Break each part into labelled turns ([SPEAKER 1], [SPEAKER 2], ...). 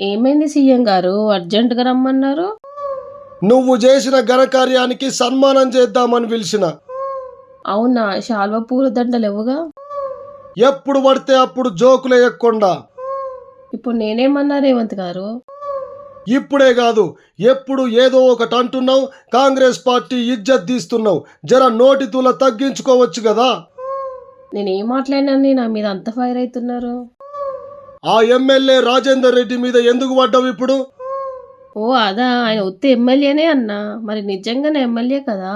[SPEAKER 1] ఏమైంది సీఎం గారు? అర్జెంటుగా రమ్మన్నారు?
[SPEAKER 2] నువ్వు చేసిన ఘనకార్యానికి సన్మానం చేద్దామని పిలిచిన.
[SPEAKER 1] అవునా? శాల్వ పూల దండలు ఇవ్వగా?
[SPEAKER 2] ఎప్పుడు పడితే అప్పుడు జోకులేయకుండా
[SPEAKER 1] ఇప్పుడు నేనేమన్నా రేవంత్ గారు?
[SPEAKER 2] ఇప్పుడే కాదు ఎప్పుడు ఏదో ఒకటి అంటున్నావు కాంగ్రెస్ పార్టీ ఇజ్జత్ తీస్తున్నావు జర నోటి తూల తగ్గించుకోవచ్చు కదా?
[SPEAKER 1] నేనేం మాట్లాడినాని నా మీద అంత ఫైర్ అవుతున్నారు.
[SPEAKER 2] ఆ ఎమ్మెల్యే రాజేందర్ రెడ్డి మీద ఎందుకు పడ్డావు ఇప్పుడు?
[SPEAKER 1] ఓ అదా ఆయన ఉత్తి ఎమ్మెల్యేనే అన్నా. మరి నిజంగానే ఎమ్మెల్యే కదా?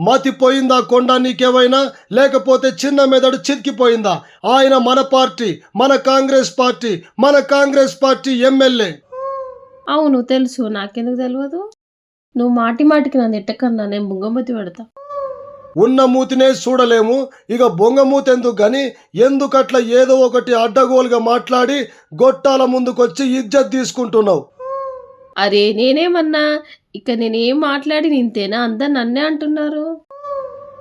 [SPEAKER 2] మతి పోయిందా కొండ నీకేమైనా? లేకపోతే చిన్న మెదడు చితికిపోయిందా? ఆయన మన పార్టీ మన కాంగ్రెస్ పార్టీ మన కాంగ్రెస్ పార్టీ ఎమ్మెల్యే.
[SPEAKER 1] అవును తెలుసు. నాకెందుకు తెలియదు నువ్వు మాటి మాటికి నన్ను ఎట్టకన్నా నేను బుంగమతి పెడతా.
[SPEAKER 2] ఉన్న మూతినే చూడలేము. ఇక బొంగమూతి ఎందుకు కానీ ఎందుకట్లా ఏదో ఒకటి అడ్డగోలుగా మాట్లాడి గొట్టాల ముందుకొచ్చి ఇజ్జత్ తీసుకుంటున్నావు?
[SPEAKER 1] అరే నేనేమన్నా? ఇక నేనేం మాట్లాడి నింతేనా అందరు నన్నే అంటున్నారు.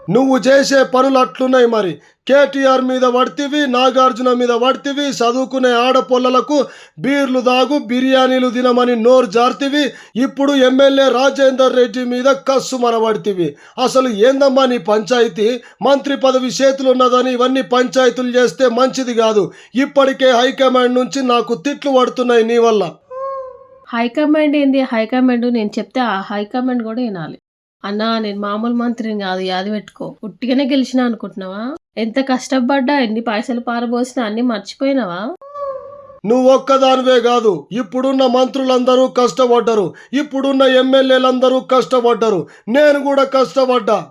[SPEAKER 2] నువ్వు చేసే పనులు అట్లున్నాయి మరి. కేటీఆర్ మీద పడితివి నాగార్జున మీద పడితివి చదువుకునే ఆడపొల్లలకు బీర్లు దాగు బిర్యానీలు తినమని నోరు జార్తివి ఇప్పుడు ఎమ్మెల్యే రాజేందర్ రెడ్డి మీద కస్సు మనబడితివి అసలు ఏందమ్మా నీ పంచాయతీ? మంత్రి పదవి చేతులు ఉన్నదని ఇవన్నీ పంచాయతీలు చేస్తే మంచిది కాదు. ఇప్పటికే హైకమాండ్ నుంచి నాకు తిట్లు పడుతున్నాయి నీ వల్ల.
[SPEAKER 1] హైకమాండ్ ఏంది? హైకమాండ్ నేను చెప్తే ఆ హైకమాండ్ కూడా వినాలి. అన్నా నేను మామూలు మంత్రిని కాదు యాది పెట్టుకో. ఉట్టిగానే గెలిచినా అనుకుంటున్నావా? ఎంత కష్టపడ్డా ఎన్ని పైసలు పారబోసినా అన్ని మర్చిపోయినావా?
[SPEAKER 2] నువ్వు ఒక్కదానివే కాదు ఇప్పుడున్న మంత్రులందరూ కష్టపడ్డరు ఇప్పుడున్న ఎమ్మెల్యేలందరూ కష్టపడ్డరు నేను కూడా కష్టపడ్డా.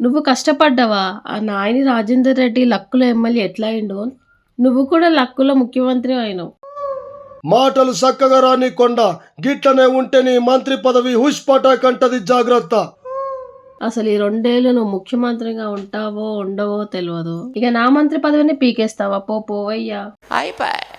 [SPEAKER 1] నువ్వు కష్టపడ్డావా? ఆ నాయని రాజేందర్ రెడ్డి లక్కులో ఎమ్మెల్యే ఎట్లా అయిండు? నువ్వు కూడా లక్కులో ముఖ్యమంత్రి అయినావు.
[SPEAKER 2] మాటలు చక్కగా రాని కొండ గిట్లనే ఉంటే నీ మంత్రి పదవి హుష్ పటాకంటది జాగ్రత్త.
[SPEAKER 1] అసలు ఈ రెండేళ్ళు నువ్వు ముఖ్యమంత్రిగా ఉంటావో ఉండవో తెలియదు. ఇక నా మంత్రి పదవిని పీకేస్తావా? పో పోవయ్యా.
[SPEAKER 3] అయిపోయి.